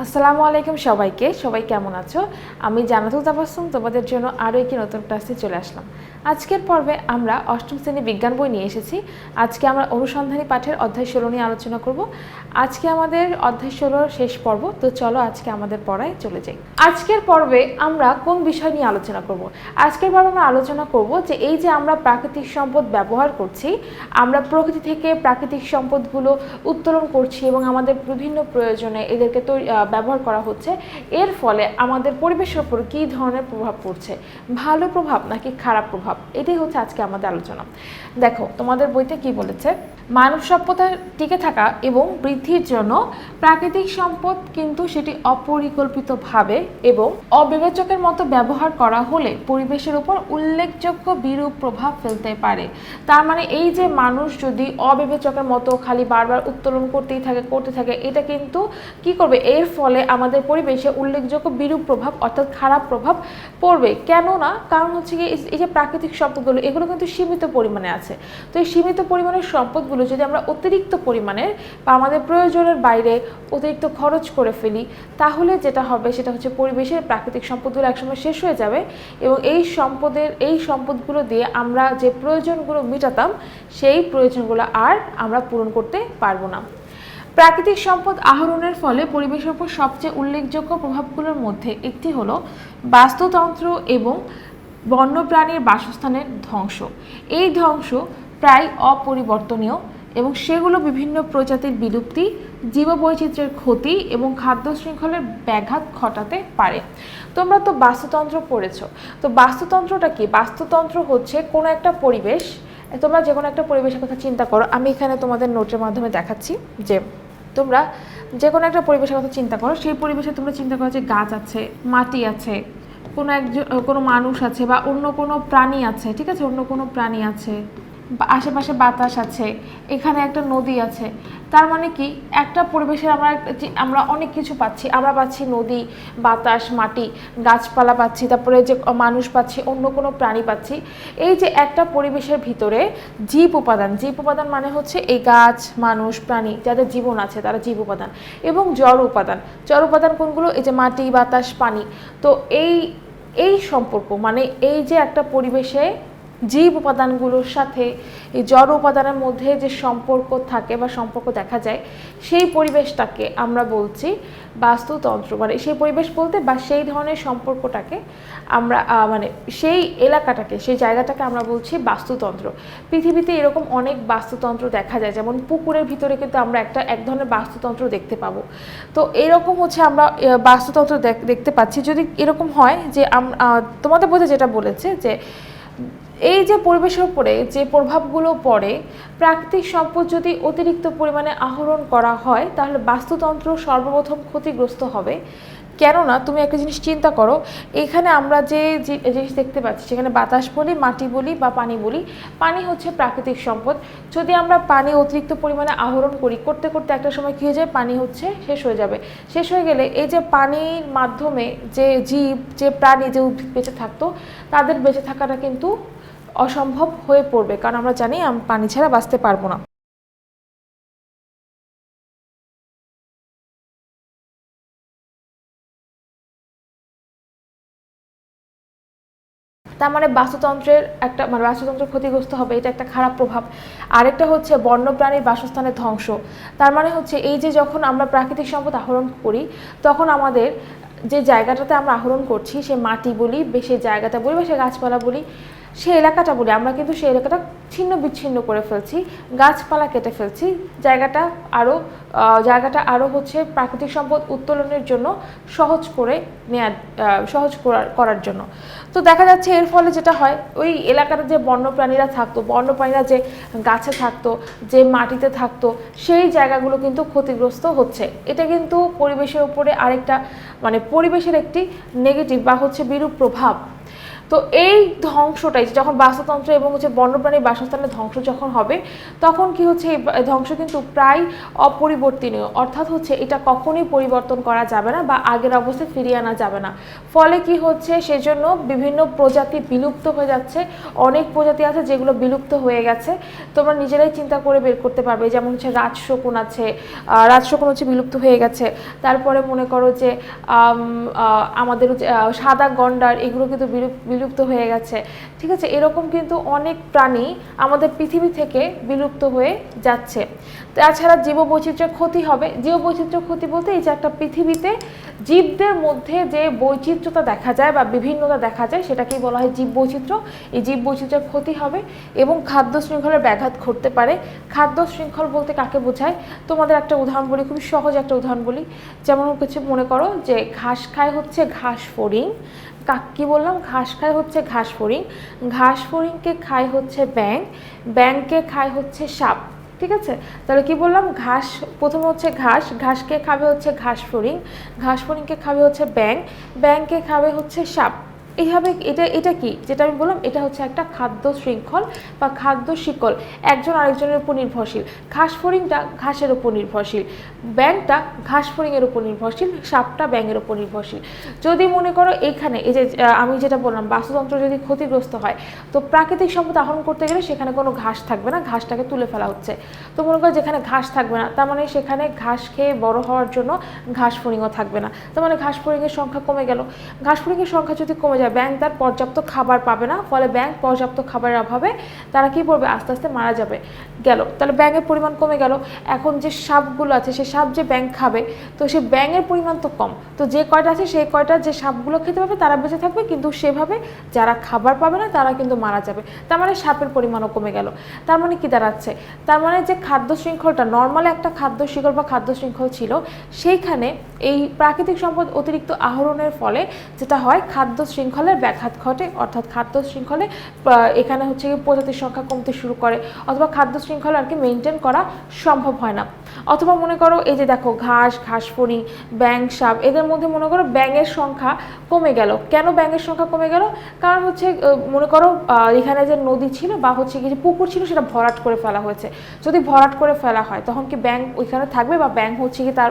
আসসালামু আলাইকুম সবাইকে। সবাই কেমন আছো? আমি জানাতুল তাবাসুম তোমাদের জন্য আরও একটি নতুন ক্লাসে চলে আসলাম। আজকের পর্বে আমরা অষ্টম শ্রেণি বিজ্ঞান বই নিয়ে এসেছি। আজকে আমরা অনুসন্ধানী পাঠের অধ্যায় ষোলো নিয়ে আলোচনা করব। আজকে আমাদের অধ্যায় ষোলোর শেষ পর্ব তো চলো আজকে আমাদের পড়ায় চলে যাই। আজকের পর্বে আমরা কোন বিষয় নিয়ে আলোচনা করব? আজকের পর্বে আমরা আলোচনা করব যে এই যে আমরা প্রাকৃতিক সম্পদ ব্যবহার করছি আমরা প্রকৃতি থেকে প্রাকৃতিক সম্পদগুলো উত্তোলন করছি এবং আমাদের বিভিন্ন প্রয়োজনে এদেরকে আহ, ব্যবহার করা হচ্ছে এর ফলে আমাদের পরিবেশের উপর কী ধরনের প্রভাব পড়ছে? ভালো প্রভাব নাকি খারাপ প্রভাব? এটাই হচ্ছে আজকে আমাদের আলোচনা। দেখো, তোমাদের বইতে কি বলেছে? মানব সভ্যতার টিকে থাকা এবং বৃদ্ধির জন্য প্রাকৃতিক সম্পদ কিন্তু সেটি অপরিকল্পিতভাবে এবং অবিবেচকের মতো ব্যবহার করা হলে পরিবেশের উপর উল্লেখযোগ্য বিরূপ প্রভাব ফেলতে পারে। তার মানে এই যে মানুষ যদি অবিবেচকের মতো খালি বারবার উত্তোলন করতেই থাকে, করতে থাকে, এটা কিন্তু কি করবে? এর ফলে আমাদের পরিবেশে উল্লেখযোগ্য বিরূপ প্রভাব অর্থাৎ খারাপ প্রভাব পড়বে। কেননা, কারণ হচ্ছে কি, এই যে প্রাকৃতিক সম্পদগুলো, এগুলো কিন্তু সীমিত পরিমাণে আছে। তো এই সীমিত পরিমাণের সম্পদগুলো যদি আমরা অতিরিক্ত পরিমাণের বা আমাদের প্রয়োজনের বাইরে অতিরিক্ত খরচ করে ফেলি, তাহলে যেটা হবে সেটা হচ্ছে পরিবেশের প্রাকৃতিক সম্পদগুলো একসময় শেষ হয়ে যাবে এবং এই সম্পদের, এই সম্পদগুলো দিয়ে আমরা যে প্রয়োজনগুলো মেটাতাম, সেই প্রয়োজনগুলো আর আমরা পূরণ করতে পারব না। প্রাকৃতিক সম্পদ আহরণের ফলে পরিবেশের উপর সবচেয়ে উল্লেখযোগ্য প্রভাবগুলোর মধ্যে একটি হলো বাস্তুতন্ত্র এবং বন্যপ্রাণীর বাসস্থানের ধ্বংস। এই ধ্বংস প্রায় অপরিবর্তনীয় এবং সেগুলো বিভিন্ন প্রজাতির বিলুপ্তি, জীববৈচিত্র্যের ক্ষতি এবং খাদ্য শৃঙ্খলের ব্যাঘাত ঘটাতে পারে। তোমরা তো বাস্তুতন্ত্র পড়েছো। তো বাস্তুতন্ত্রটা কি? বাস্তুতন্ত্র হচ্ছে কোনো একটা পরিবেশ, তোমরা যে কোনো একটা পরিবেশের কথা চিন্তা করো। আমি এখানে তোমাদের নোটের মাধ্যমে দেখাচ্ছি যে তোমরা যে কোনো একটা পরিবেশের কথা চিন্তা করো। সেই পরিবেশে তোমরা চিন্তা করো যে গাছ আছে, মাটি আছে কোনো একজন কোনো মানুষ আছে বা অন্য কোনো প্রাণী আছে, ঠিক আছে? অন্য কোনো প্রাণী আছে আশেপাশে বাতাস আছে, এখানে একটা নদী আছে। তার মানে কি? একটা পরিবেশে আমরা আমরা অনেক কিছু পাচ্ছি। আমরা পাচ্ছি নদী, বাতাস, মাটি, গাছপালা পাচ্ছি, তারপরে যে মানুষ পাচ্ছি, অন্য কোনো প্রাণী পাচ্ছি। এই যে একটা পরিবেশের ভিতরে জীব উপাদান জীব উপাদান মানে হচ্ছে এই গাছ, মানুষ, প্রাণী যাদের জীবন আছে, তারা জীব উপাদান এবং জড় উপাদান। জড় উপাদান কোনগুলো? এই যে মাটি, বাতাস, পানি। তো এই এই সম্পর্ক মানে এই যে একটা পরিবেশে জীব উপাদানগুলোর সাথে এই জড় উপাদানের মধ্যে যে সম্পর্ক থাকে বা সম্পর্ক দেখা যায়, সেই পরিবেশটাকে আমরা বলছি বাস্তুতন্ত্র। মানে সেই পরিবেশ বলতে বা সেই ধরনের সম্পর্কটাকে আমরা মানে সেই এলাকাটাকে, সেই জায়গাটাকে আমরা বলছি বাস্তুতন্ত্র। পৃথিবীতে এরকম অনেক বাস্তুতন্ত্র দেখা যায়, যেমন পুকুরের ভিতরে কিন্তু আমরা একটা, এক ধরনের বাস্তুতন্ত্র দেখতে পাবো। তো এরকম হচ্ছে আমরা বাস্তুতন্ত্র দেখ- দেখতে পাচ্ছি। যদি এরকম হয় যে তোমাদের বোধহয় যেটা বলেছে যে এই যে পরিবেশের উপরে যে প্রভাবগুলো পড়ে, প্রাকৃতিক সম্পদ যদি অতিরিক্ত পরিমাণে আহরণ করা হয়, তাহলে বাস্তুতন্ত্র সর্বপ্রথম ক্ষতিগ্রস্ত হবে। কেননা তুমি একটা জিনিস চিন্তা করো, এখানে আমরা যে জিনিস দেখতে পাচ্ছি, সেখানে বাতাস বলি, মাটি বলি বা পানি বলি, পানি হচ্ছে প্রাকৃতিক সম্পদ। যদি আমরা পানি অতিরিক্ত পরিমাণে আহরণ করি, করতে করতে একটা সময় কী হয়ে যায়? পানি হচ্ছে শেষ হয়ে যাবে। শেষ হয়ে গেলে এই যে পানির মাধ্যমে যে জীব, যে প্রাণী, যে উদ্ভিদ বেঁচে থাকতো, তাদের বেঁচে থাকাটা কিন্তু অসম্ভব হয়ে পড়বে। কারণ আমরা জানি পানি ছাড়া বাঁচতে পারব না। তার মানে বাস্তুতন্ত্রের একটা মানে বাস্তুতন্ত্র ক্ষতিগ্রস্ত হবে এটা একটা খারাপ প্রভাব। আরেকটা হচ্ছে বন্যপ্রাণীর বাসস্থানের ধ্বংস। তার মানে হচ্ছে এই যে যখন আমরা প্রাকৃতিক সম্পদ আহরণ করি তখন আমাদের যে জায়গাটাতে আমরা আহরণ করছি সে মাটি বলি সেই জায়গাটা বলি বা সে গাছপালা বলি সেই এলাকাটা বলি আমরা কিন্তু সেই এলাকাটা ছিন্ন বিচ্ছিন্ন করে ফেলছি গাছপালা কেটে ফেলছি। জায়গাটা আরও জায়গাটা আরও হচ্ছে প্রাকৃতিক সম্পদ উত্তোলনের জন্য সহজ করে আহ, সহজ করার করার জন্য। তো দেখা যাচ্ছে এর ফলে যেটা হয়, ওই এলাকাতে যে বন্যপ্রাণীরা থাকতো, বন্যপ্রাণীরা যে গাছে থাকতো, যে মাটিতে থাকতো, সেই জায়গাগুলো কিন্তু ক্ষতিগ্রস্ত হচ্ছে। এটা কিন্তু পরিবেশের উপরে আরেকটা মানে পরিবেশের একটি নেগেটিভ বা হচ্ছে বিরূপ প্রভাব। তো এই ধ্বংসটাই যখন বাস্তুতন্ত্র এবং হচ্ছে বন্যপ্রাণীর বাসস্থানের ধ্বংস যখন হবে, তখন কি হচ্ছে এই ধ্বংস কিন্তু প্রায় অপরিবর্তনীয়। অর্থাৎ হচ্ছে এটা কখনোই পরিবর্তন করা যাবে না বা আগের অবস্থায় ফিরিয়ে আনা যাবে না। ফলে কি হচ্ছে সেজন্য বিভিন্ন প্রজাতি বিলুপ্ত হয়ে যাচ্ছে। অনেক প্রজাতি আছে যেগুলো বিলুপ্ত হয়ে গেছে। তোমরা নিজেরাই চিন্তা করে বের করতে পারবে। যেমন হচ্ছে রাজশকুন আছে রাজশকুন হচ্ছে বিলুপ্ত হয়ে গেছে। তারপরে মনে করো যে আমাদের সাদা গন্ডার, এগুলো কিন্তু বিলুপ- বিলুপ্ত হয়ে গেছে। ঠিক আছে, এরকম কিন্তু অনেক প্রাণী আমাদের পৃথিবী থেকে বিলুপ্ত হয়ে যাচ্ছে। তাছাড়া জীববৈচিত্র্যের ক্ষতি হবে। জীববৈচিত্র্য ক্ষতি বলতে এই যে একটা পৃথিবীতে জীবদের মধ্যে যে বৈচিত্র্যতা দেখা যায় বা বিভিন্নতা দেখা যায়, সেটাকেই বলা হয় জীব বৈচিত্র্য এই জীব বৈচিত্র্যের ক্ষতি হবে এবং খাদ্য শৃঙ্খলের ব্যাঘাত ঘটতে পারে। খাদ্য শৃঙ্খল বলতে কাকে বোঝায়? তোমাদের একটা উদাহরণ বলি, খুবই সহজ একটা উদাহরণ বলি। যেমন হচ্ছে মনে করো যে ঘাস খায় হচ্ছে ঘাস কাক কি বললাম, ঘাস খায় হচ্ছে ঘাস ফড়িং। ঘাস ফড়িংকে খায় হচ্ছে ব্যাং ব্যাংকে খায় হচ্ছে সাপ, ঠিক আছে? তাহলে কি বললাম? ঘাস, প্রথমে হচ্ছে ঘাস, ঘাসকে খাবে হচ্ছে ঘাস ফড়িং, ঘাস ফড়িংকে খাবে হচ্ছে ব্যাং ব্যাংকে খাবে হচ্ছে সাপ। এইভাবে এটা এটা কি? যেটা আমি বললাম, এটা হচ্ছে একটা খাদ্য শৃঙ্খল বা খাদ্য শিকল। একজন আরেকজনের উপর নির্ভরশীল। ঘাস ফড়িংটা ঘাসের উপর নির্ভরশীল। ব্যাংটা ঘাস ফড়িংয়ের উপর নির্ভরশীল, সাপটা ব্যাঙের উপর নির্ভরশীল। যদি মনে করো এখানে, এই যে আমি যেটা বললাম, বাস্তুতন্ত্র যদি ক্ষতিগ্রস্ত হয়, তো প্রাকৃতিক সম্পদ আহরণ করতে গেলে সেখানে কোনো ঘাস থাকবে না, ঘাসটাকে তুলে ফেলা হচ্ছে। তো মনে করো যেখানে ঘাস থাকবে না, তার মানে সেখানে ঘাস খেয়ে বড় হওয়ার জন্য ঘাস ফড়িংও থাকবে না। তার মানে ঘাস ফড়িংয়ের সংখ্যা কমে গেল। ঘাস ফড়িংয়ের সংখ্যা যদি কমে যায়। ব্যাংক তার পর্যাপ্ত খাবার পাবে না, ফলে ব্যাংক পর্যাপ্ত খাবারের অভাবে তারা কি করবে? আস্তে আস্তে মারা যাবে। গেল। তাহলে ব্যাঙের পরিমাণ কমে গেল। এখন যে সাপগুলো আছে, সে সাপ যে ব্যাঙ খাবে, তো সে ব্যাঙের পরিমাণ তো কম। তো যে কয়টা আছে, সেই কয়টা যে সাপগুলো খেতে পাবে, তারা বেঁচে থাকবে। কিন্তু সেভাবে যারা খাবার পাবে না, তারা কিন্তু মারা যাবে। তার মানে সাপের পরিমাণও কমে গেল। তার মানে কি দাঁড়াচ্ছে? তার মানে যে খাদ্য শৃঙ্খলটা নর্মাল একটা খাদ্য শৃঙ্খল বা খাদ্য শৃঙ্খল ছিল, সেইখানে এই প্রাকৃতিক সম্পদ অতিরিক্ত আহরণের ফলে যেটা হয়, খাদ্য শৃঙ্খলের ব্যাঘাত ঘটে, অর্থাৎ খাদ্য শৃঙ্খলে এখানে হচ্ছে প্রজাতির সংখ্যা কমতে শুরু করে, অথবা খাদ্য শৃঙ্খলা আর কি মেনটেন করা সম্ভব হয় না। অথবা মনে করো এই যে দেখো ঘাস ঘাস ফড়ি ব্যাং সাপ, এদের মধ্যে মনে করো ব্যাঙের সংখ্যা কমে গেল। কেন ব্যাঙের সংখ্যা কমে গেল? কারণ হচ্ছে মনে করো এখানে যে নদী ছিল বা হচ্ছে কি যে পুকুর ছিল, সেটা ভরাট করে ফেলা হয়েছে। যদি ভরাট করে ফেলা হয়, তখন কি ব্যাং ওইখানে থাকবে বা ব্যাং হচ্ছে কি তার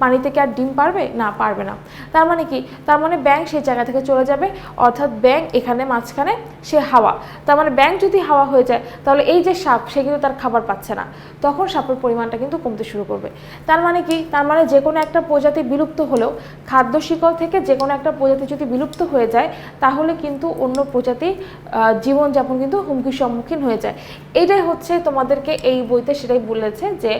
পানি থেকে আর ডিম পারবে? না পারবে না। তার মানে কি? তার মানে ব্যাং সেই জায়গা থেকে চলে যাবে, অর্থাৎ ব্যাং এখানে মাঝখানে সে হাওয়া। তার মানে ব্যাং যদি হাওয়া হয়ে যায়, তাহলে এই যে সাপ, সে কিন্তু তার খাবার পাচ্ছে না। তখন সাপের পরিমাণটা কিন্তু কমতে শুরু করবে। তার মানে কি? তার মানে যে কোনো একটা প্রজাতি বিলুপ্ত হলেও, খাদ্য শিকল থেকে যে কোনো একটা প্রজাতি যদি বিলুপ্ত হয়ে যায়, তাহলে কিন্তু অন্য প্রজাতি জীবনযাপন কিন্তু হুমকির সম্মুখীন হয়ে যায়। এটাই হচ্ছে তোমাদেরকে এই বইতে সেটাই বলেছে যে,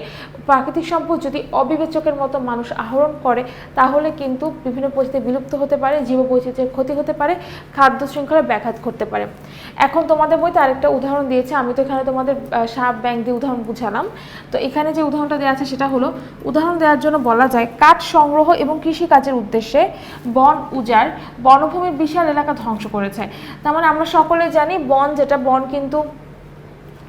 প্রাকৃতিক সম্পদ যদি অবিবেচকের মতো মানুষ আহরণ করে, তাহলে কিন্তু বিভিন্ন প্রজাতি বিলুপ্ত হতে পারে, জীববৈচিত্র্যের ক্ষতি হতে পারে, খাদ্য শৃঙ্খলা ব্যাঘাত করতে পারে। এখন তোমাদের বইতে আরেকটা উদাহরণ দিয়েছে, আমি তো এখানে তোমাদের সাপ ব্যাংক দিয়ে উদাহরণ বুঝালাম। তো এখানে যে উদাহরণটা দেওয়া আছে সেটা হলো, উদাহরণ দেওয়ার জন্য বলা যায় কাঠ সংগ্রহ এবং কৃষিকাজের উদ্দেশ্যে বন উজাড় বনভূমির বিশাল এলাকা ধ্বংস করেছে। তার মানে আমরা সকলে জানি বন যেটা, বন কিন্তু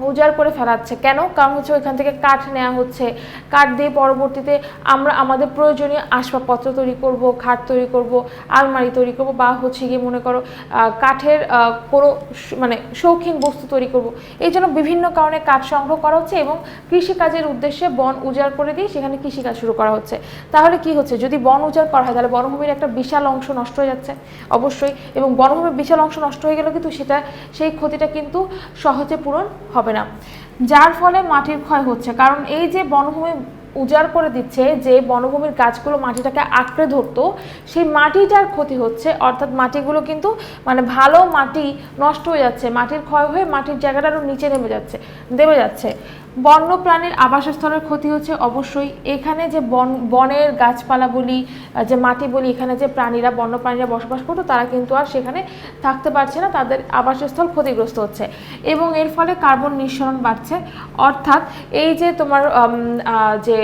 উজাড় করে ফেলাচ্ছে। কেন? কারণ হচ্ছে ওইখান থেকে কাঠ নেওয়া হচ্ছে। কাঠ দিয়ে পরবর্তীতে আমরা আমাদের প্রয়োজনীয় আসবাবপত্র তৈরি করব, খাট তৈরি করব, আলমারি তৈরি করব বা হচ্ছে গিয়ে মনে করো কাঠের কোনো মানে শৌখিন বস্তু তৈরি করব। এই জন্য বিভিন্ন কারণে কাঠ সংগ্রহ করা হচ্ছে এবং কৃষিকাজের উদ্দেশ্যে বন উজাড় করে দিয়ে সেখানে কৃষিকাজ শুরু করা হচ্ছে। তাহলে কি হচ্ছে? যদি বন উজাড় করা হয়, তাহলে বনভূমির একটা বিশাল অংশ নষ্ট হয়ে যাচ্ছে, অবশ্যই। এবং বনভূমির বিশাল অংশ নষ্ট হয়ে গেলে কিন্তু সেটা, সেই ক্ষতিটা কিন্তু সহজে পূরণ হবে না। যার ফলে মাটির ক্ষয় হচ্ছে। কারণ এই যে বনভূমি উজাড় করে দিচ্ছে, যে বনভূমির গাছগুলো মাটিটাকে আঁকড়ে ধরতো, সেই মাটিটার ক্ষতি হচ্ছে। অর্থাৎ মাটিগুলো কিন্তু মানে ভালো মাটি নষ্ট হয়ে যাচ্ছে। মাটির ক্ষয় হয়ে মাটির জায়গাটা আরও নিচে নেমে যাচ্ছে নেমে যাচ্ছে। বন্য প্রাণীর আবাসস্থলের ক্ষতি হচ্ছে অবশ্যই। এখানে যে বন, বনের গাছপালা বলি যে মাটি বলি এখানে যে প্রাণীরা বন্য প্রাণীরা বসবাস করতো, তারা কিন্তু আর সেখানে থাকতে পারছে না, তাদের আবাসস্থল ক্ষতিগ্রস্ত হচ্ছে। এবং এর ফলে কার্বন নিঃসরণ বাড়ছে। অর্থাৎ এই যে তোমার যে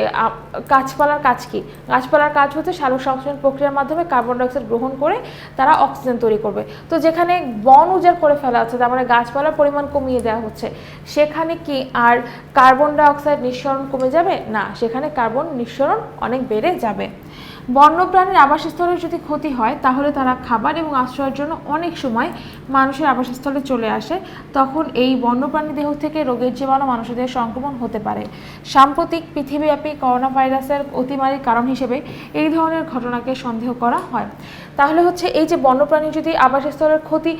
গাছপালার কাজ কি? গাছপালার কাজ হচ্ছে সালোক সংশ্লেষণ প্রক্রিয়ার মাধ্যমে কার্বন ডাইঅক্সাইড গ্রহণ করে তারা অক্সিজেন তৈরি করবে। তো যেখানে বন উজাড় করে ফেলা হচ্ছে, তার মানে গাছপালার পরিমাণ কমিয়ে দেওয়া হচ্ছে, সেখানে কি আর কার্বন ডাইঅক্সাইড নিঃসরণ কমে যাবে? না, সেখানে কার্বন নিঃসরণ অনেক বেড়ে যাবে। বন্যপ্রাণীর আবাসস্থলের যদি ক্ষতি হয়, তাহলে তারা খাবার এবং আশ্রয়ের জন্য অনেক সময় মানুষের আবাসস্থলে চলে আসে। তখন এই বন্যপ্রাণী দেহ থেকে রোগের জীবাণু মানুষের দেহে সংক্রমণ হতে পারে। সাম্প্রতিক পৃথিবীব্যাপী করোনা ভাইরাসের অতিমারির কারণ হিসেবে এই ধরনের ঘটনাকে সন্দেহ করা হয়। তাহলে হচ্ছে এই যে বন্যপ্রাণী যদি আবাসস্থলের ক্ষতি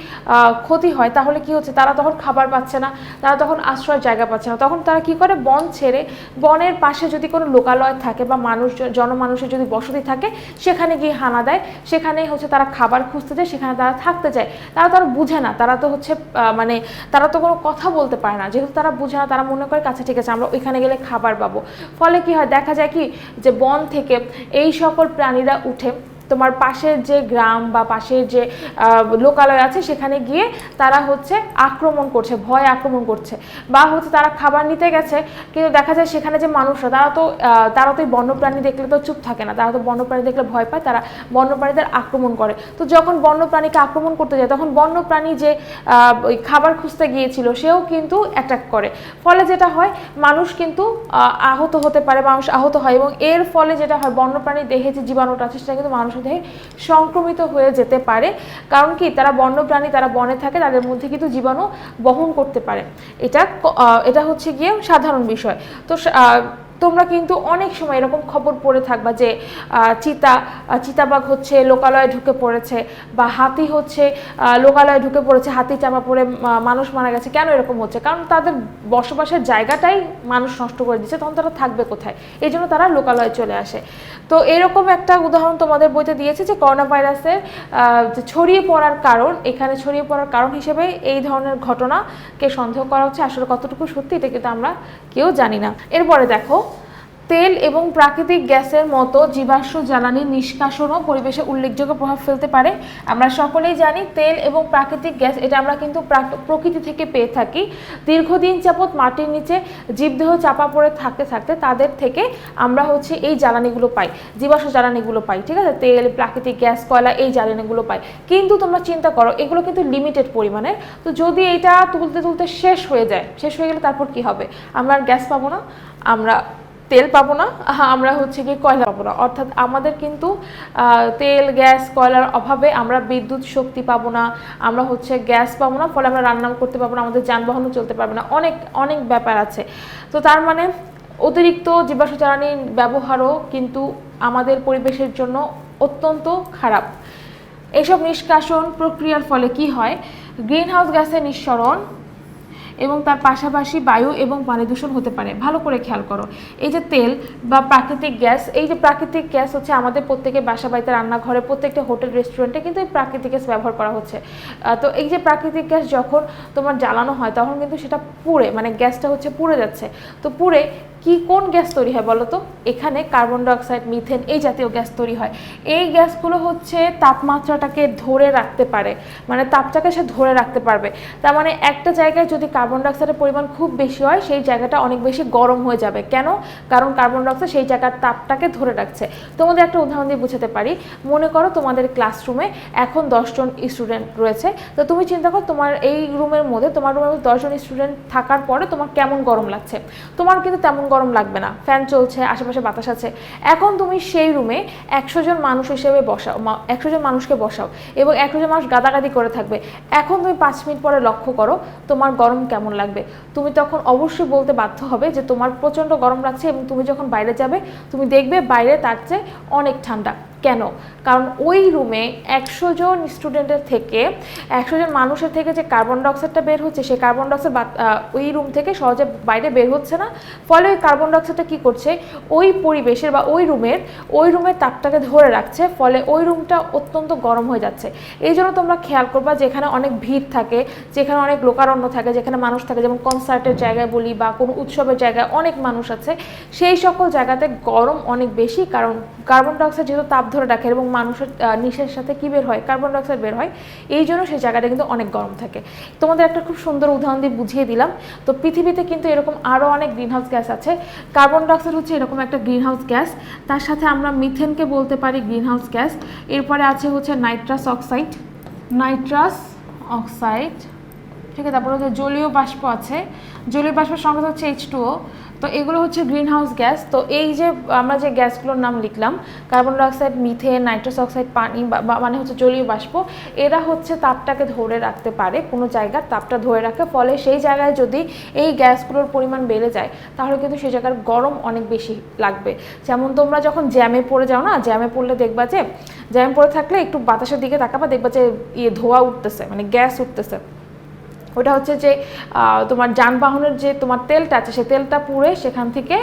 ক্ষতি হয়, তাহলে কি হচ্ছে? তারা তখন খাবার পাচ্ছে না, তারা তখন আশ্রয়ের জায়গা পাচ্ছে না। তখন তারা কি করে? বন ছেড়ে বনের পাশে যদি কোনো লোকালয় থাকে বা মানুষ, জনমানুষের যদি বসতি থাকে, সেখানে গিয়ে হানা দেয়। সেখানে হচ্ছে তারা খাবার খুঁজতে যায়, সেখানে তারা থাকতে চায় তারা তো আর বুঝে না, তারা তো হচ্ছে মানে তারা তো কোনো কথা বলতে পারে না। যেহেতু তারা বুঝে না, তারা মনে করে কাছে ঠিক আছে, আমরা ওইখানে গেলে খাবার পাবো। ফলে কি হয়? দেখা যায় কি যে বন থেকে এই সকল প্রাণীরা উঠে তোমার পাশের যে গ্রাম বা পাশের যে লোকালয় আছে, সেখানে গিয়ে তারা হচ্ছে আক্রমণ করছে, ভয় আক্রমণ করছে বা হচ্ছে তারা খাবার নিতে গেছে, কিন্তু দেখা যায় সেখানে যে মানুষরা, তারা তো তারা তো বন্যপ্রাণী দেখলে তো চুপ থাকে না, তারা তো বন্যপ্রাণী দেখলে ভয় পায়, তারা বন্যপ্রাণীদের আক্রমণ করে। তো যখন বন্যপ্রাণীকে আক্রমণ করতে যায়, তখন বন্যপ্রাণী যে ওই খাবার খুঁজতে গিয়েছিল, সেও কিন্তু অ্যাটাক করে। ফলে যেটা হয়, মানুষ কিন্তু আহত হতে পারে, মানুষ আহত হয় এবং এর ফলে যেটা হয় বন্যপ্রাণীর দেহে যে জীবাণুটা আছে, সেটা কিন্তু মানুষের দেহে সংক্রমিত হয়ে যেতে পারে। কারণ কি? তারা বন্যপ্রাণী, তারা বনে থাকে, তাদের মধ্যে কিন্তু জীবাণু বহন করতে পারে। এটা এটা হচ্ছে গিয়ে সাধারণ বিষয়। তো তোমরা কিন্তু অনেক সময় এরকম খবর পড়ে থাকবা যে চিতা চিতাবাঘ হচ্ছে লোকালয়ে ঢুকে পড়েছে বা হাতি হচ্ছে লোকালয়ে ঢুকে পড়েছে, হাতি চাপা পড়ে মানুষ মারা গেছে। কেন এরকম হচ্ছে? কারণ তাদের বসবাসের জায়গাটাই মানুষ নষ্ট করে দিচ্ছে, তখন তারা থাকবে কোথায়? এই জন্য তারা লোকালয়ে চলে আসে। তো এরকম একটা উদাহরণ তোমাদের বইতে দিয়েছে যে করোনা ভাইরাসের ছড়িয়ে পড়ার কারণ, এখানে ছড়িয়ে পড়ার কারণ হিসেবে এই ধরনের ঘটনাকে সন্দেহ করা হচ্ছে। আসলে কতটুকু সত্যি, এটা কিন্তু আমরা কেউ জানি না। এরপরে দেখো তেল এবং প্রাকৃতিক গ্যাসের মতো জীবাশ্ম জ্বালানি নিষ্কাশনও পরিবেশে উল্লেখযোগ্য প্রভাব ফেলতে পারে। আমরা সকলেই জানি তেল এবং প্রাকৃতিক গ্যাস, এটা আমরা কিন্তু প্রাক- প্রকৃতি থেকে পেয়ে থাকি। দীর্ঘদিন যাবৎ মাটির নিচে জীবদেহ চাপা পড়ে থাকতে থাকতে তাদের থেকে আমরা হচ্ছে এই জ্বালানিগুলো পাই, জীবাশ্ম জ্বালানিগুলো পাই, ঠিক আছে? তেল, প্রাকৃতিক গ্যাস, কয়লা, এই জ্বালানিগুলো পাই। কিন্তু তোমরা চিন্তা করো, এগুলো কিন্তু লিমিটেড পরিমাণের। তো যদি এটা তুলতে তুলতে শেষ হয়ে যায়, শেষ হয়ে গেলে তারপর কি হবে? আমরা আর গ্যাস পাবো না। আমরা তেল পাবো না আমরা হচ্ছে কি কয়লা পাবো না। অর্থাৎ আমাদের কিন্তু তেল, গ্যাস, কয়লার অভাবে আমরা বিদ্যুৎ শক্তি পাবো না, আমরা হচ্ছে গ্যাস পাবো না, ফলে আমরা রান্না করতে পারব না, আমাদের যানবাহনও চলতে পারবে না। অনেক অনেক ব্যাপার আছে। তো তার মানে অতিরিক্ত জীবাশ্ম জ্বালানির ব্যবহারও কিন্তু আমাদের পরিবেশের জন্য অত্যন্ত খারাপ। এসব নিষ্কাশন প্রক্রিয়ার ফলে কি হয়? গ্রিনহাউস গ্যাসের নিঃসরণ এবং তার পাশাপাশি বায়ু এবং পানি দূষণ হতে পারে। ভালো করে খেয়াল করো। এই যে তেল বা প্রাকৃতিক গ্যাস, এই যে প্রাকৃতিক গ্যাস হচ্ছে আমাদের প্রত্যেকের বাসা বাড়িতে, রান্নাঘরে, প্রত্যেকটা হোটেল, রেস্টুরেন্টে কিন্তু এই প্রাকৃতিক গ্যাস ব্যবহার করা হচ্ছে। তো এই যে প্রাকৃতিক গ্যাস যখন তোমার জ্বালানো হয়, তখন কিন্তু সেটা পুড়ে মানে গ্যাসটা হচ্ছে পুড়ে যাচ্ছে। তো পুড়ে কি কোন গ্যাস তৈরি হয় বলো তো? এখানে কার্বন ডাইঅক্সাইড, মিথেন এই জাতীয় গ্যাস তৈরি হয়। এই গ্যাসগুলো হচ্ছে তাপমাত্রাটাকে ধরে রাখতে পারে। মানে তাপটাকে সে ধরে রাখতে পারবে। তার মানে একটা জায়গায় যদি কার্বন ডাইঅক্সাইডের পরিমাণ খুব বেশি হয়, সেই জায়গাটা অনেক বেশি গরম হয়ে যাবে। কেন? কারণ কার্বন ডাইঅক্সাইড সেই জায়গার তাপটাকে ধরে রাখছে। তোমাদের একটা উদাহরণ দিয়ে বুঝাতে পারি। মনে করো তোমাদের ক্লাসরুমে এখন দশজন স্টুডেন্ট রয়েছে। তো তুমি চিন্তা করো তোমার এই রুমের মধ্যে, তোমার রুমের মধ্যে দশজন স্টুডেন্ট থাকার পরে তোমার কেমন গরম লাগছে? তোমার কিন্তু তেমন গরম লাগবে না। ফ্যান চলছে, আশেপাশে বাতাস আছে। এখন তুমি সেই রুমে একশো জন মানুষ হিসেবে বসাও একশো জন মানুষকে বসাও এবং একশো জন মানুষ গাদাগাদি করে থাকবে। এখন তুমি পাঁচ মিনিট পরে লক্ষ্য করো তোমার গরম কেমন লাগবে। তুমি তখন অবশ্যই বলতে বাধ্য হবে যে তোমার প্রচণ্ড গরম লাগছে এবং তুমি যখন বাইরে যাবে, তুমি দেখবে বাইরে তার চেয়ে অনেক ঠান্ডা। কেন? কারণ ওই রুমে একশো জন স্টুডেন্টের থেকে একশো জন মানুষের থেকে যে কার্বন ডাইঅক্সাইডটা বের হচ্ছে সেই কার্বন ডাইঅক্সাইড ওই রুম থেকে সহজে বাইরে বের হচ্ছে না। ফলে ওই কার্বন ডাইঅক্সাইডটা কী করছে? ওই পরিবেশের বা ওই রুমের ওই রুমের তাপটাকে ধরে রাখছে, ফলে ওই রুমটা অত্যন্ত গরম হয়ে যাচ্ছে। এই জন্য তোমরা খেয়াল করবা যেখানে অনেক ভিড় থাকে, যেখানে অনেক লোকারণ্য থাকে, যেখানে মানুষ থাকে। যেমন কনসার্টের জায়গায় বলি বা কোনো উৎসবের জায়গায় অনেক মানুষ আছে। সেই সকল জায়গাতে গরম অনেক বেশি, কারণ কার্বন ডাইঅক্সাইড যেহেতু তাপ ধরে রাখে এবং মানুষের নিঃশ্বাসের সাথে কি বের হয়? কার্বন ডাইঅক্সাইড বের হয়। এই জন্য সেই জায়গাটা কিন্তু অনেক গরম থাকে। তোমাদের একটা খুব সুন্দর উদাহরণ দিয়ে বুঝিয়ে দিলাম। তো পৃথিবীতে কিন্তু এরকম আরও অনেক গ্রিনহাউস গ্যাস আছে। কার্বন ডাইঅক্সাইড হচ্ছে এরকম একটা গ্রিনহাউস গ্যাস তার সাথে আমরা মিথেনকে বলতে পারি গ্রিনহাউস গ্যাস এরপরে আছে হচ্ছে নাইট্রাস অক্সাইড নাইট্রাস অক্সাইড ঠিক আছে? তারপরে হচ্ছে জলীয় বাষ্প আছে। জলীয় বাষ্পের সংখ্যা হচ্ছে এইচ টুও তো এগুলো হচ্ছে গ্রিন হাউস গ্যাস। তো এই যে আমরা যে গ্যাসগুলোর নাম লিখলাম, carbon dioxide, methane, nitrous oxide, পানি মানে হচ্ছে জলীয় বাষ্প, এরা হচ্ছে তাপটাকে ধরে রাখতে পারে কোনো জায়গার তাপটা ধরে রাখে। ফলে সেই জায়গায় যদি এই গ্যাসগুলোর পরিমাণ বেড়ে যায়, তাহলে কিন্তু সেই জায়গার গরম অনেক বেশি লাগবে। যেমন তোমরা যখন জ্যামে পড়ে যাও না, জ্যামে পড়লে দেখবা যে, জ্যামে পড়ে থাকলে একটু বাতাসের দিকে তাকাবা, দেখবা যে ইয়ে ধোয়া উঠতেছে মানে গ্যাস উঠতেছে। ওটা হচ্ছে যে তোমার যানবাহনের যে তোমার তেলটা আছে, সে তেলটা পুড়ে সেখান থেকে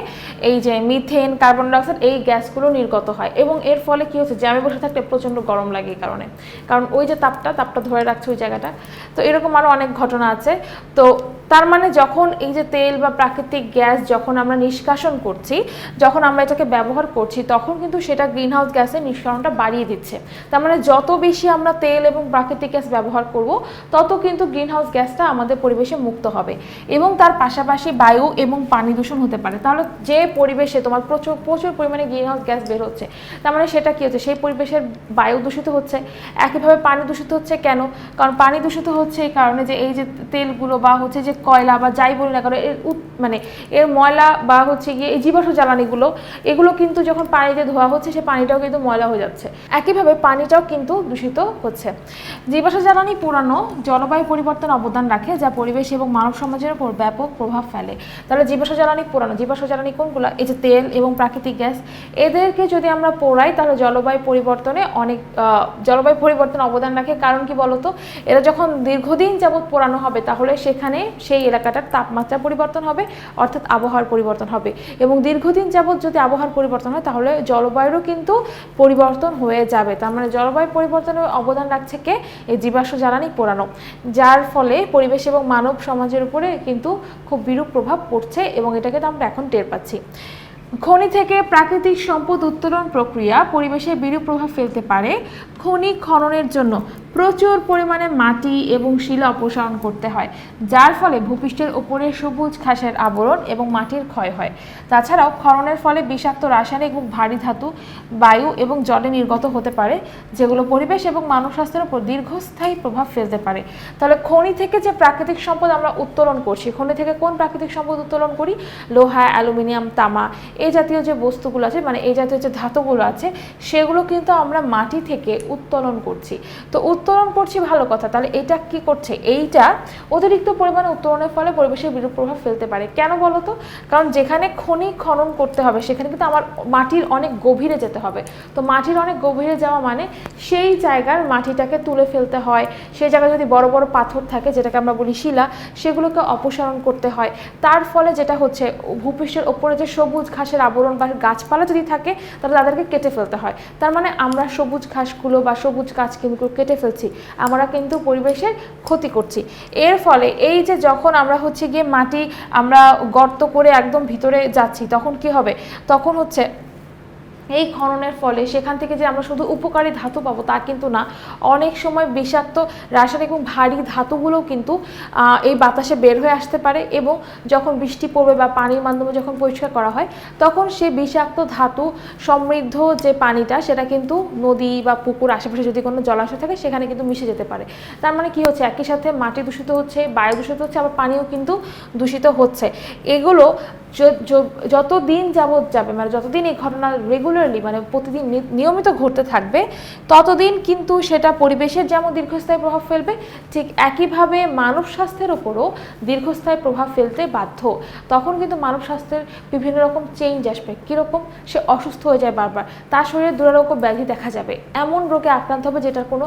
এই যে মিথেন, কার্বন ডাইঅক্সাইড এই গ্যাসগুলো নির্গত হয়। এবং এর ফলে কী হচ্ছে, জ্যামে বসে থাকতে প্রচণ্ড গরম লাগে এই কারণে। কারণ ওই যে তাপটা তাপটা ধরে রাখছে ওই জায়গাটা। তো এরকম আরও অনেক ঘটনা আছে। তো তার মানে যখন এই যে তেল বা প্রাকৃতিক গ্যাস যখন আমরা নিষ্কাশন করছি, যখন আমরা এটাকে ব্যবহার করছি, তখন কিন্তু সেটা গ্রিনহাউস গ্যাসের নিষ্কাশনটা বাড়িয়ে দিচ্ছে। তার মানে যত বেশি আমরা তেল এবং প্রাকৃতিক গ্যাস ব্যবহার করব, তত কিন্তু গ্রিনহাউস গ্যাসটা আমাদের পরিবেশে মুক্ত হবে এবং তার পাশাপাশি বায়ু এবং পানি দূষণ হতে পারে। তাহলে যে পরিবেশে তোমার প্রচুর প্রচুর পরিমাণে গ্রিনহাউস গ্যাস বের হচ্ছে, তার মানে সেটা কি হচ্ছে? সেই পরিবেশের বায়ু দূষিত হচ্ছে, একইভাবে পানি দূষিত হচ্ছে কেন? কারণ পানি দূষিত হচ্ছে এই কারণে যে এই যে তেলগুলো বা হচ্ছে যে কয়লা বা যাই বলি না কারণ এর মানে এর ময়লা বা হচ্ছে গিয়ে এই জীবাশ্ম জ্বালানিগুলো, এগুলো কিন্তু যখন পানিতে ধোয়া হচ্ছে, সে পানিটাও কিন্তু ময়লা হয়ে যাচ্ছে। একইভাবে পানিটাও কিন্তু দূষিত হচ্ছে। জীবাশ্ম জ্বালানি পুরানো জলবায়ু পরিবর্তন অবদান রাখে, যা পরিবেশ এবং মানব সমাজের উপর ব্যাপক প্রভাব ফেলে। তাহলে জীবাশ্ম জ্বালানি পুরানো, জীবাশ্ম জ্বালানি কোনগুলো? এই যে তেল এবং প্রাকৃতিক গ্যাস, এদেরকে যদি আমরা পোড়াই, তাহলে জলবায়ু পরিবর্তনে অনেক জলবায়ু পরিবর্তন অবদান রাখে। কারণ কি বলতো? এরা যখন দীর্ঘদিন যাবৎ পোড়ানো হবে, তাহলে সেখানে সেই এলাকাটার তাপমাত্রা পরিবর্তন হবে, অর্থাৎ আবহাওয়ার পরিবর্তন হবে। এবং দীর্ঘদিন যাবৎ যদি আবহাওয়ার পরিবর্তন হয়, তাহলে জলবায়ুরও কিন্তু পরিবর্তন হয়ে যাবে। তার মানে জলবায়ু পরিবর্তনে অবদান রাখছে কে? এই জীবাশ্ম জ্বালানি পোড়ানো। যার ফলে পরিবেশ এবং মানব সমাজের উপরে কিন্তু খুব বিরূপ প্রভাব পড়ছে এবং এটাকে তো আমরা এখন টের পাচ্ছি। খনি থেকে প্রাকৃতিক সম্পদ উত্তোলন প্রক্রিয়া পরিবেশে বিরূপ প্রভাব ফেলতে পারে খনি খননের জন্য। প্রচুর পরিমাণে মাটি এবং শিলা অপসারণ করতে হয়, যার ফলে ভূপৃষ্ঠের উপরে সবুজ ঘাসের আবরণ এবং মাটির ক্ষয় হয়। তাছাড়াও খননের ফলে বিষাক্ত রাসায়নিক এবং ভারী ধাতু, বায়ু এবং জলে নির্গত হতে পারে, যেগুলো পরিবেশ এবং মানব স্বাস্থ্যের উপর দীর্ঘস্থায়ী প্রভাব ফেলতে পারে। তাহলে খনি থেকে যে প্রাকৃতিক সম্পদ আমরা উত্তোলন করছি, খনি থেকে কোন প্রাকৃতিক সম্পদ উত্তোলন করি? লোহা, অ্যালুমিনিয়াম, তামা, এই জাতীয় যে বস্তুগুলো আছে মানে এই জাতীয় যে ধাতুগুলো আছে, সেগুলো কিন্তু আমরা মাটি থেকে উত্তোলন করছি। তো উত্তোলন করছি, ভালো কথা। তাহলে এটা কি করছে? এইটা অতিরিক্ত পরিমাণে উত্তোলনের ফলে পরিবেশের বিরূপ প্রভাব ফেলতে পারে। কেন বলো তো? কারণ যেখানে খনি খনন করতে হবে, সেখানে কিন্তু আমার মাটির অনেক গভীরে যেতে হবে। তো মাটির অনেক গভীরে যাওয়া মানে সেই জায়গার মাটিটাকে তুলে ফেলতে হয়। সেই জায়গায় যদি বড় বড় পাথর থাকে, যেটাকে আমরা বলি শিলা, সেগুলোকে অপসারণ করতে হয়। তার ফলে যেটা হচ্ছে, ভূপৃষ্ঠের ওপরে যে সবুজ ঘাসের আবরণ বা গাছপালা যদি থাকে, তাহলে তাদেরকে কেটে ফেলতে হয়। তার মানে আমরা সবুজ ঘাসগুলো বা সবুজ গাছ কিন্তু কেটে ফেলছি আমরা কিন্তু পরিবেশের ক্ষতি করছি। এর ফলে এই যে যখন আমরা হচ্ছে গিয়ে মাটি আমরা গর্ত করে একদম ভিতরে যাচ্ছি, তখন কি হবে? তখন হচ্ছে এই খননের ফলে সেখান থেকে যে আমরা শুধু উপকারী ধাতু পাবো তা কিন্তু না, অনেক সময় বিষাক্ত, রাসায়নিক এবং ভারী ধাতুগুলোও কিন্তু এই বাতাসে বের হয়ে আসতে পারে এবং যখন বৃষ্টি পড়বে বা পানির মাধ্যমে যখন পরিষ্কার করা হয়, তখন সেই বিষাক্ত ধাতু সমৃদ্ধ যে পানিটা, সেটা কিন্তু নদী বা পুকুর আশেপাশে যদি কোনো জলাশয় থাকে, সেখানে কিন্তু মিশে যেতে পারে। তার মানে কি হচ্ছে? একই সাথে মাটি দূষিত হচ্ছে, বায়ু দূষিত হচ্ছে, আবার পানিও কিন্তু দূষিত হচ্ছে। এগুলো যত দিন যাবৎ যাবে মানে যতদিন এই ঘটনা রেগুলারলি মানে প্রতিদিন নিয়মিত ঘটতে থাকবে, ততদিন কিন্তু সেটা পরিবেশের যেমন দীর্ঘস্থায়ী প্রভাব ফেলবে, ঠিক একইভাবে মানব স্বাস্থ্যের উপরও দীর্ঘস্থায়ী প্রভাব ফেলতে বাধ্য। তখন কিন্তু মানব স্বাস্থ্যের বিভিন্ন রকম চেঞ্জ আসবে। কীরকম? সে অসুস্থ হয়ে যায় বারবার। তার শরীরে দুরারোগ্য ব্যাধি দেখা যাবে। এমন রোগে আক্রান্ত হবে যেটার কোনো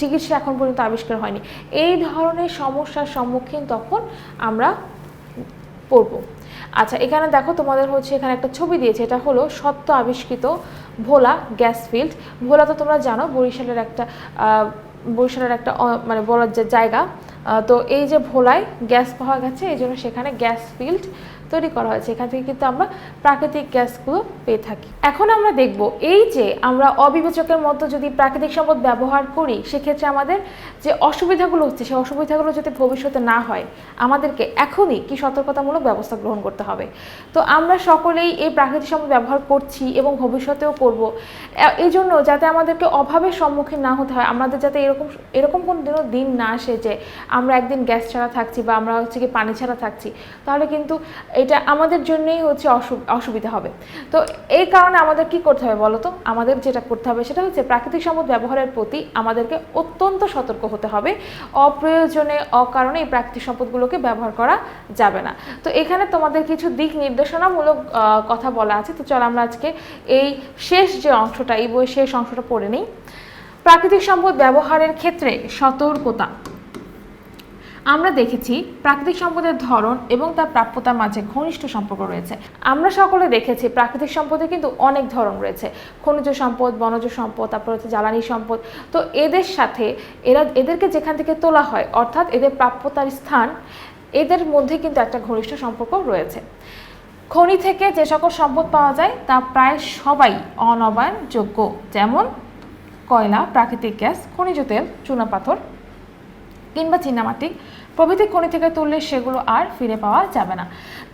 চিকিৎসা এখন পর্যন্ত আবিষ্কার হয়নি। এই ধরনের সমস্যার সম্মুখীন তখন আমরা পড়ব। আচ্ছা এখানে দেখো তোমাদের হচ্ছে এখানে একটা ছবি দিয়েছে, এটা হলো সত্য আবিষ্কৃত ভোলা গ্যাস ফিল্ড। ভোলা তো তোমরা জানো, বরিশালের একটা বরিশালের একটা মানে বলার যে জায়গা। তো এই যে ভোলায় গ্যাস পাওয়া গেছে, এই জন্য সেখানে গ্যাস ফিল্ড তৈরি করা হয়েছে। এখান থেকে কিন্তু আমরা প্রাকৃতিক গ্যাসগুলো পেয়ে থাকি। এখন আমরা দেখব এই যে আমরা অবিবেচকের মতো যদি প্রাকৃতিক সম্পদ ব্যবহার করি, সেক্ষেত্রে আমাদের যে অসুবিধাগুলো হচ্ছে, সেই অসুবিধাগুলো যাতে ভবিষ্যতে না হয়, আমাদেরকে এখনই কি সতর্কতামূলক ব্যবস্থা গ্রহণ করতে হবে। তো আমরা সকলেই এই প্রাকৃতিক সম্পদ ব্যবহার করছি এবং ভবিষ্যতেও করব। এই জন্য যাতে আমাদেরকে অভাবের সম্মুখীন না হতে হয়, আমাদের যাতে এরকম এরকম কোনো দিনও দিন না আসে যে আমরা একদিন গ্যাস ছাড়া থাকছি বা আমরা হচ্ছে কি পানি ছাড়া থাকছি, তাহলে কিন্তু এটা আমাদের জন্যই হচ্ছে অসু- অসুবিধা হবে। তো এই কারণে আমাদের কি করতে হবে বলো তো আমাদের যেটা করতে হবে সেটা হচ্ছে প্রাকৃতিক সম্পদ ব্যবহারের প্রতি আমাদেরকে অত্যন্ত সতর্ক হতে হবে। অপ্রয়োজনে, অকারণে এই প্রাকৃতিক সম্পদগুলোকে ব্যবহার করা যাবে না। তো এখানে তোমাদের কিছু দিক নির্দেশনামূলক কথা বলা আছে। তো চলো আমরা আজকে এই শেষ যে অংশটা, এই বইয়ের শেষ অংশটা পড়ে নিই। প্রাকৃতিক সম্পদ ব্যবহারের ক্ষেত্রে সতর্কতা। আমরা দেখেছি প্রাকৃতিক সম্পদের ধরন এবং তার প্রাপ্যতার মাঝে ঘনিষ্ঠ সম্পর্ক রয়েছে। আমরা সকলে দেখেছি প্রাকৃতিক সম্পদের কিন্তু অনেক ধরন রয়েছে। খনিজ সম্পদ, বনজ সম্পদ, তারপর হচ্ছে জ্বালানি সম্পদ। তো এদের সাথে এরা, এদেরকে যেখান থেকে তোলা হয়, অর্থাৎ এদের প্রাপ্যতার স্থান, এদের মধ্যে কিন্তু একটা ঘনিষ্ঠ সম্পর্ক রয়েছে। খনি থেকে যে সকল সম্পদ পাওয়া যায়, তা প্রায় সবাই অনবায়নযোগ্য। যেমন কয়লা, প্রাকৃতিক গ্যাস, খনিজ তেল চুনাপাথর কিংবা চীনামাটি, প্রভৃতি খনি থেকে তুললে সেগুলো আর ফিরে পাওয়া যাবে না।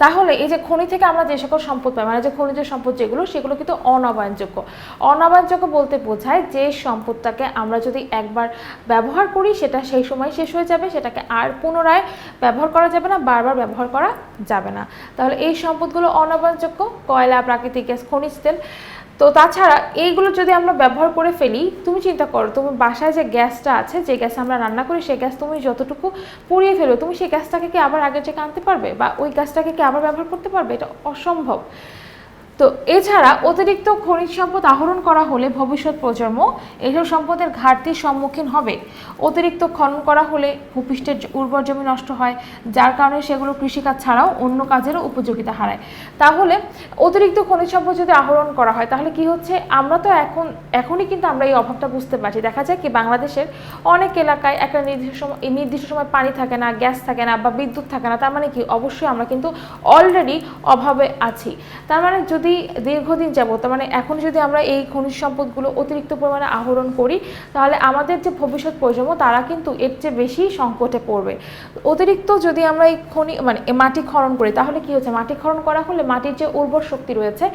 তাহলে এই যে খনি থেকে আমরা যে সকল সম্পদ পাই মানে যে খনিজ সম্পদ যেগুলো, সেগুলো কিন্তু অনবায়নযোগ্য অনবায়নযোগ্য বলতে বোঝায় যে সম্পদটাকে আমরা যদি একবার ব্যবহার করি, সেটা সেই সময় শেষ হয়ে যাবে, সেটাকে আর পুনরায় ব্যবহার করা যাবে না, বারবার ব্যবহার করা যাবে না। তাহলে এই সম্পদগুলো অনবায়নযোগ্য কয়লা, প্রাকৃতিক গ্যাস, খনিজ তেল তো তাছাড়া এইগুলো যদি আমরা ব্যবহার করে ফেলি, তুমি চিন্তা করো, তুমি বাসায় যে গ্যাসটা আছে, যে গ্যাসে আমরা রান্না করি, সেই গ্যাস তুমি যতটুকু পুড়িয়ে ফেলো তুমি সেই গ্যাসটাকে কি আবার আগের থেকে আনতে পারবে? বা ওই গ্যাসটাকে কি আবার ব্যবহার করতে পারবে? এটা অসম্ভব। তো এছাড়া অতিরিক্ত খনিজ সম্পদ আহরণ করা হলে ভবিষ্যৎ প্রজন্ম এসব সম্পদের ঘাটতির সম্মুখীন হবে। অতিরিক্ত খনন করা হলে ভূপৃষ্ঠের উর্বর জমি নষ্ট হয়, যার কারণে সেগুলো কৃষিকাজ ছাড়াও অন্য কাজেরও উপযোগিতা হারায়। তাহলে অতিরিক্ত খনিজ সম্পদ যদি আহরণ করা হয়, তাহলে কি হচ্ছে? আমরা তো এখন, এখনই কিন্তু আমরা এই অভাবটা বুঝতে পারছি। দেখা যায় কি, বাংলাদেশের অনেক এলাকায় একটা নির্দিষ্ট সময় নির্দিষ্ট সময় পানি থাকে না, গ্যাস থাকে না বা বিদ্যুৎ থাকে না, তার মানে কি? অবশ্যই আমরা কিন্তু অলরেডি অভাবে আছি। তার মানে যদি দীর্ঘদিন যাব তার মানে এখন যদি আমরা এই খনিজ সম্পদগুলো অতিরিক্ত পরিমাণে আহরণ করি, তাহলে আমাদের যে ভবিষ্যৎ প্রজন্ম, তারা কিন্তু এর চেয়ে বেশি সংকটে পড়বে। অতিরিক্ত যদি আমরা এই খনি মানে মাটি খনন করি, তাহলে কি হচ্ছে মাটি খনন করা হলে মাটির যে উর্বর শক্তি রয়েছে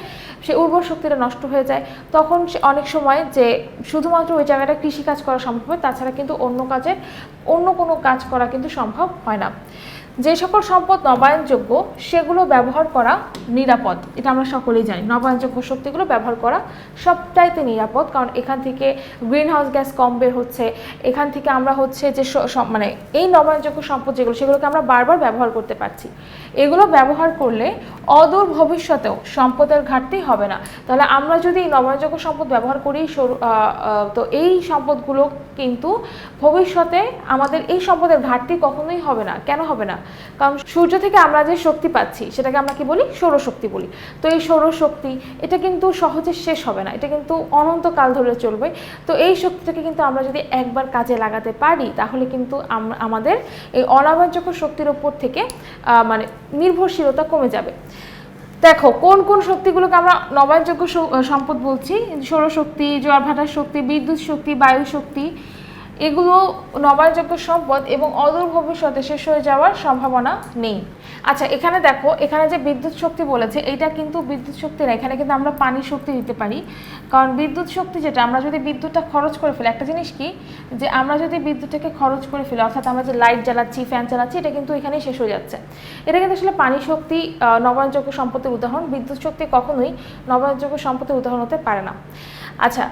সেই উর্বর শক্তিটা নষ্ট হয়ে যায়। তখন অনেক সময় যে শুধুমাত্র ওই জায়গাটা কৃষিকাজ করা সম্ভব হয় তাছাড়া কিন্তু অন্য কাজের, অন্য কোনো কাজ করা কিন্তু সম্ভব হয় না। যে সকল সম্পদ নবায়নযোগ্য, সেগুলো ব্যবহার করা নিরাপদ। এটা আমরা সকলেই জানি। নবায়নযোগ্য শক্তিগুলো ব্যবহার করা সবটাইতে নিরাপদ। কারণ এখান থেকে গ্রিন হাউস গ্যাস কম বের হচ্ছে। এখান থেকে আমরা হচ্ছে যে মানে এই নবায়নযোগ্য সম্পদ যেগুলো, সেগুলোকে আমরা বারবার ব্যবহার করতে পারছি। এগুলো ব্যবহার করলে অদূর ভবিষ্যতেও সম্পদের ঘাটতি হবে না। তাহলে আমরা যদি নবায়নযোগ্য সম্পদ ব্যবহার করি তো এই সম্পদগুলো কিন্তু ভবিষ্যতে আমাদের এই সম্পদের ঘাটতি কখনোই হবে না। কেন হবে না? কারণ সূর্য থেকে আমরা যে শক্তি পাচ্ছি, সেটাকে আমরা কি বলি? সৌরশক্তি বলি। তো এই সৌরশক্তি, এটা কিন্তু সহজে শেষ হবে না। এটা কিন্তু অনন্তকাল ধরে চলবে। তো এই শক্তিটাকে কিন্তু আমরা যদি একবার কাজে লাগাতে পারি, তাহলে কিন্তু আমাদের এই অনাবার্যক শক্তির ওপর থেকে মানে নির্ভরশীলতা কমে যাবে। দেখো, কোন কোন শক্তিগুলোকে আমরা নবায়নযোগ্য সম্পদ বলছি? সৌরশক্তি, জোয়ার ভাটার শক্তি, বিদ্যুৎ শক্তি, বায়ু শক্তি এগুলো নবায়নযোগ্য সম্পদ এবং অদূর ভবিষ্যতে শেষ হয়ে যাওয়ার সম্ভাবনা নেই। আচ্ছা এখানে দেখো, এখানে যে বিদ্যুৎ শক্তি বলেছে এটা কিন্তু বিদ্যুৎ শক্তি না, এখানে কিন্তু আমরা পানি শক্তি দিতে পারি। কারণ বিদ্যুৎ শক্তি যেটা, আমরা যদি বিদ্যুৎটা খরচ করে ফেলি, একটা জিনিস কি? যে আমরা যদি বিদ্যুৎটাকে খরচ করে ফেলি, অর্থাৎ আমরা যে লাইট জ্বালাচ্ছি, ফ্যান চালাচ্ছি এটা কিন্তু এখানেই শেষ হয়ে যাচ্ছে। এটা কিন্তু আসলে পানি শক্তি নবায়নযোগ্য সম্পদের উদাহরণ। বিদ্যুৎ শক্তি কখনোই নবায়নযোগ্য সম্পদের উদাহরণ হতে পারে না। আচ্ছা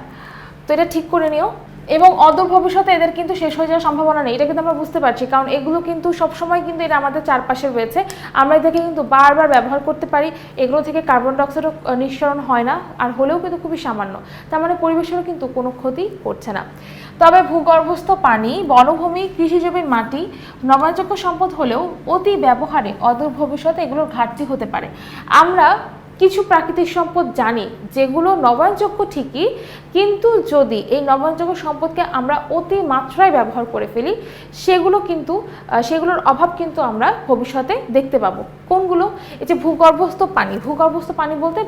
তো এটা ঠিক করে নিও। এবং অদূর ভবিষ্যতে এদের কিন্তু শেষ হয়ে যাওয়ার সম্ভাবনা নেই। এটা কিন্তু আমরা বুঝতে পারছি, কারণ এগুলো কিন্তু সবসময় কিন্তু এটা আমাদের চারপাশে রয়েছে। আমরা এদেরকে কিন্তু বারবার ব্যবহার করতে পারি। এগুলো থেকে কার্বন ডাইঅক্সাইডও নিঃসরণ হয় না, আর হলেও কিন্তু খুবই সামান্য। তার মানে পরিবেশেরও কিন্তু কোনো ক্ষতি করছে না। তবে ভূগর্ভস্থ পানি, বনভূমি কৃষিজমির মাটি নবায়নযোগ্য সম্পদ হলেও অতি ব্যবহারে অদূর ভবিষ্যতে এগুলোর ঘাটতি হতে পারে। আমরা কিছু প্রাকৃতিক সম্পদ জানি, যেগুলো নবায়নযোগ্য ঠিকই, কিন্তু যদি এই নবায়নযোগ্য সম্পদকে আমরা অতি মাত্রায় ব্যবহার করে ফেলি, সেগুলো কিন্তু সেগুলোর অভাব কিন্তু আমরা ভবিষ্যতে দেখতে পাবো। কোনগুলো? এই যে ভূগর্ভস্থ পানি ভূগর্ভস্থ পানি বলতে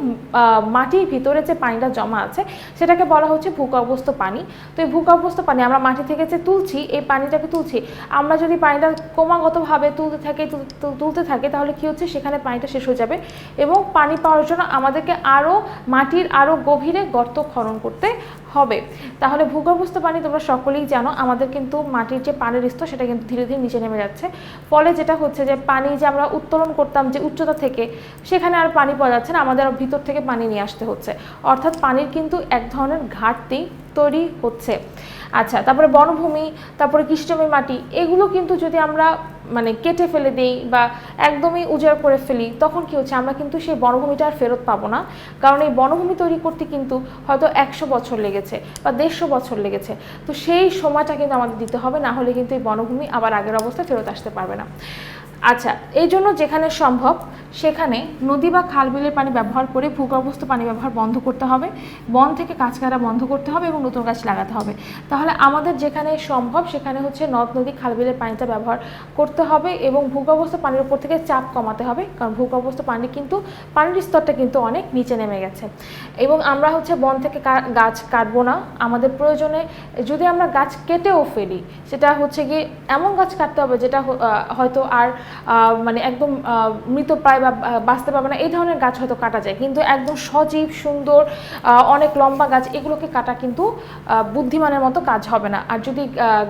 মাটির ভিতরে যে পানিটা জমা আছে, সেটাকে বলা হচ্ছে ভূগর্ভস্থ পানি। তো এই ভূগর্ভস্থ পানি আমরা মাটি থেকে যে তুলছি, এই পানিটাকে তুলছি, আমরা যদি পানিটা ক্রমাগতভাবে তুলতে থাকি, তুল- তুল- তুলতে থাকি, তাহলে কি হচ্ছে? সেখানে পানিটা শেষ হয়ে যাবে এবং পানি পাওয়ার হওয়ার জন্য আমাদেরকে আরও মাটির আরও গভীরে গর্ত খনন করতে হবে। তাহলে ভূগর্ভস্থ পানি তোমরা সকলেই জানো, আমাদের কিন্তু মাটির যে পানির স্তর সেটা কিন্তু ধীরে ধীরে নিচে নেমে যাচ্ছে। ফলে যেটা হচ্ছে যে পানি যে আমরা উত্তোলন করতাম যে উচ্চতা থেকে, সেখানে আর পানি পাওয়া যাচ্ছে না, আমাদের ভিতর থেকে পানি নিয়ে আসতে হচ্ছে। অর্থাৎ পানির কিন্তু এক ধরনের ঘাটতি তৈরি হচ্ছে। আচ্ছা তারপরে বনভূমি, তারপরে কৃষ্ণমী মাটি, এগুলো কিন্তু যদি আমরা মানে কেটে ফেলে দেই বা একদমই উজাড় করে ফেলি, তখন কি হচ্ছে? আমরা কিন্তু সেই বনভূমিটা আর ফেরত পাবো না। কারণ এই বনভূমি তৈরি করতে কিন্তু হয়তো একশো বছর লেগেছে বা দেড়শো বছর লেগেছে। তো সেই সময়টা কিন্তু আমাদের দিতে হবে, না হলে কিন্তু এই বনভূমি আবার আগের অবস্থায় ফেরত আসতে পারবে না। আচ্ছা এই জন্য যেখানে সম্ভব, সেখানে নদী বা খাল বিলের পানি ব্যবহার করে ভূগর্ভস্থ পানি ব্যবহার বন্ধ করতে হবে, বন থেকে গাছ কাটা বন্ধ করতে হবে এবং নতুন গাছ লাগাতে হবে। তাহলে আমাদের যেখানে সম্ভব, সেখানে হচ্ছে নদ, নদী খাল বিলের পানিটা ব্যবহার করতে হবে এবং ভূগর্ভস্থ পানির উপর থেকে চাপ কমাতে হবে, কারণ ভূগর্ভস্থ পানি কিন্তু, পানির স্তরটা কিন্তু অনেক নিচে নেমে গেছে। এবং আমরা হচ্ছে বন থেকে গাছ কাটবো না। আমাদের প্রয়োজনে যদি আমরা গাছ কেটেও ফেলি, সেটা হচ্ছে গিয়ে এমন গাছ কাটতে হবে যেটা হয়তো আর মানে একদম মৃতপ্রায় বা বাঁচতে পারবে না, এই ধরনের গাছ হয়তো কাটা যায়। কিন্তু একদম সজীব, সুন্দর অনেক লম্বা গাছ, এগুলোকে কাটা কিন্তু বুদ্ধিমানের মতো কাজ হবে না। আর যদি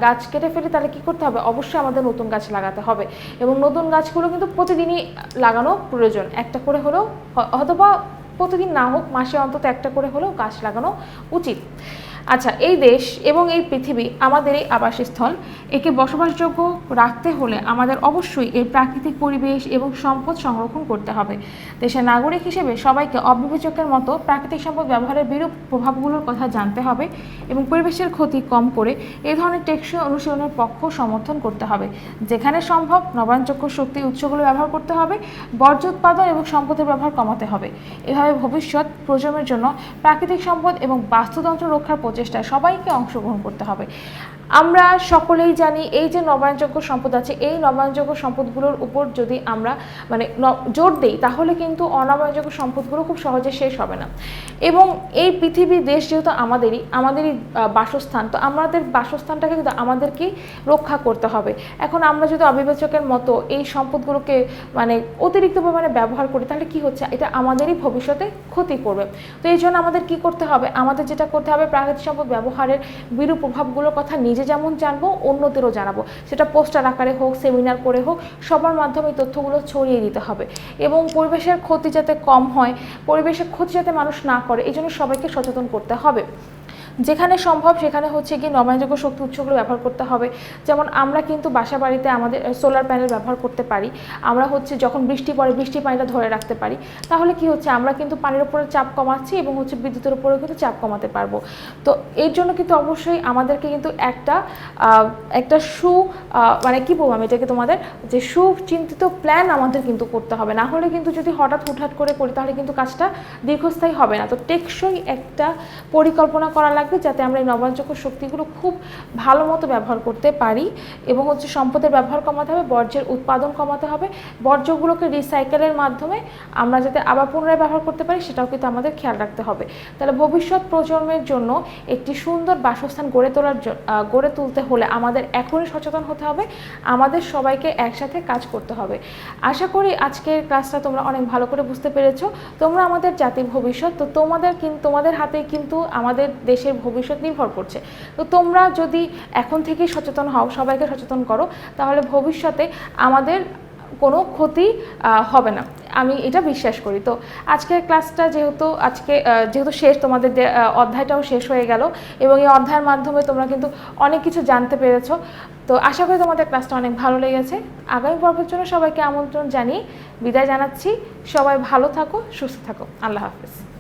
গাছ কেটে ফেলি, তাহলে কি করতে হবে? অবশ্যই আমাদের নতুন গাছ লাগাতে হবে। এবং নতুন গাছগুলো কিন্তু প্রতিদিনই লাগানো প্রয়োজন। একটা করে হলেও অথবা প্রতিদিন না হোক, মাসে অন্তত একটা করে হলেও গাছ লাগানো উচিত। আচ্ছা এই দেশ এবং এই পৃথিবী আমাদের এই আবাসস্থল। একে বসবাসযোগ্য রাখতে হলে আমাদের অবশ্যই এর প্রাকৃতিক পরিবেশ এবং সম্পদ সংরক্ষণ করতে হবে। দেশের নাগরিক হিসেবে সবাইকে অবিবেচকের মতো প্রাকৃতিক সম্পদ ব্যবহারের বিরূপ প্রভাবগুলোর কথা জানতে হবে এবং পরিবেশের ক্ষতি কম করে এ ধরনের টেকসই অনুশীলনের পক্ষ সমর্থন করতে হবে। যেখানে সম্ভব, নবায়নযোগ্য শক্তি উৎসগুলো ব্যবহার করতে হবে, বর্জ্য উৎপাদন এবং সম্পদের ব্যবহার কমাতে হবে। এভাবে ভবিষ্যৎ প্রজন্মের জন্য প্রাকৃতিক সম্পদ এবং বাস্তুতন্ত্র রক্ষার প্রচেষ্টায় সবাইকে অংশগ্রহণ করতে হবে। আমরা সকলেই জানি এই যে নবায়নযোগ্য সম্পদ আছে, এই নবায়নযোগ্য সম্পদগুলোর উপর যদি আমরা মানে জোর দিই, তাহলে কিন্তু অনবায়নযোগ্য সম্পদগুলো খুব সহজে শেষ হবে না। এবং এই পৃথিবী, দেশ যেহেতু আমাদেরই আমাদেরই বাসস্থান, তো আমাদের বাসস্থানটাকে কিন্তু আমাদেরকেই রক্ষা করতে হবে। এখন আমরা যদি অবিবেচকের মতো এই সম্পদগুলোকে মানে অতিরিক্ত পরিমাণে ব্যবহার করি, তাহলে কি হচ্ছে? এটা আমাদেরই ভবিষ্যতে ক্ষতি করবে। তো এই জন্য আমাদের কি করতে হবে? আমাদের যেটা করতে হবে, প্রাকৃতিক সম্পদ ব্যবহারের বিরূপ প্রভাবগুলোর কথা নিজে যেমন জানব, অন্যদেরও জানাব। সেটা পোস্টার আকারে হোক সেমিনার করে হোক, সবার মাধ্যমে তথ্যগুলো ছড়িয়ে দিতে হবে। এবং পরিবেশের ক্ষতি যাতে কম হয়, পরিবেশের ক্ষতি যাতে মানুষ না করে, এই জন্য সবাইকে সচেতন করতে হবে। যেখানে সম্ভব সেখানে হচ্ছে গিয়ে নবায়নযোগ্য শক্তি উৎসগুলো ব্যবহার করতে হবে। যেমন আমরা কিন্তু বাসা বাড়িতে আমাদের সোলার প্যানেল ব্যবহার করতে পারি। আমরা হচ্ছে যখন বৃষ্টি পড়ে বৃষ্টি পানিটা ধরে রাখতে পারি। তাহলে কি হচ্ছে? আমরা কিন্তু পানির উপরে চাপ কমাচ্ছি এবং হচ্ছে বিদ্যুতের উপরেও কিন্তু চাপ কমাতে পারব। তো এর জন্য কিন্তু অবশ্যই আমাদেরকে কিন্তু একটা একটা সু মানে কী বলব আমি এটাকে তোমাদের? যে সুচিন্তিত প্ল্যান আমাদের কিন্তু করতে হবে। না হলে কিন্তু যদি হঠাৎ হুটহাট করে করি, তাহলে কিন্তু কাজটা দীর্ঘস্থায়ী হবে না। তো টেকসই একটা পরিকল্পনা করা লাগবে যাতে আমরা এই নবায়নযোগ্য শক্তিগুলো খুব ভালো মতো ব্যবহার করতে পারি এবং হচ্ছে সম্পদের ব্যবহার কমাতে হবে, বর্জ্যের উৎপাদন কমাতে হবে, বর্জ্যগুলোকে রিসাইকেলের মাধ্যমে আমরা যাতে আবার পুনরায় ব্যবহার করতে পারি সেটাও কিন্তু আমাদের খেয়াল রাখতে হবে। তাহলে ভবিষ্যৎ প্রজন্মের জন্য একটি সুন্দর বাসস্থান গড়ে তোলার গড়ে তুলতে হলে আমাদের এখনই সচেতন হতে হবে, আমাদের সবাইকে একসাথে কাজ করতে হবে। আশা করি আজকের ক্লাসটা তোমরা অনেক ভালো করে বুঝতে পেরেছ। তোমরা আমাদের জাতির ভবিষ্যৎ, তো তোমাদের কিন্তু তোমাদের হাতে কিন্তু আমাদের দেশের ভবিষ্যৎ নির্ভর করছে। তো তোমরা যদি এখন থেকেই সচেতন হও, সবাইকে সচেতন করো, তাহলে ভবিষ্যতে আমাদের কোনো ক্ষতি হবে না। আমি এটা বিশ্বাস করি। তো আজকের ক্লাসটা যেহেতু, আজকে যেহেতু শেষ, তোমাদের অধ্যায়টাও শেষ হয়ে গেল। এবং এই অধ্যায়ের মাধ্যমে তোমরা কিন্তু অনেক কিছু জানতে পেরেছ। তো আশা করি তোমাদের ক্লাসটা অনেক ভালো লেগেছে। আগামী পর্বের জন্য সবাইকে আমন্ত্রণ জানিয়ে বিদায় জানাচ্ছি। সবাই ভালো থাকো, সুস্থ থাকো। আল্লাহ হাফিজ।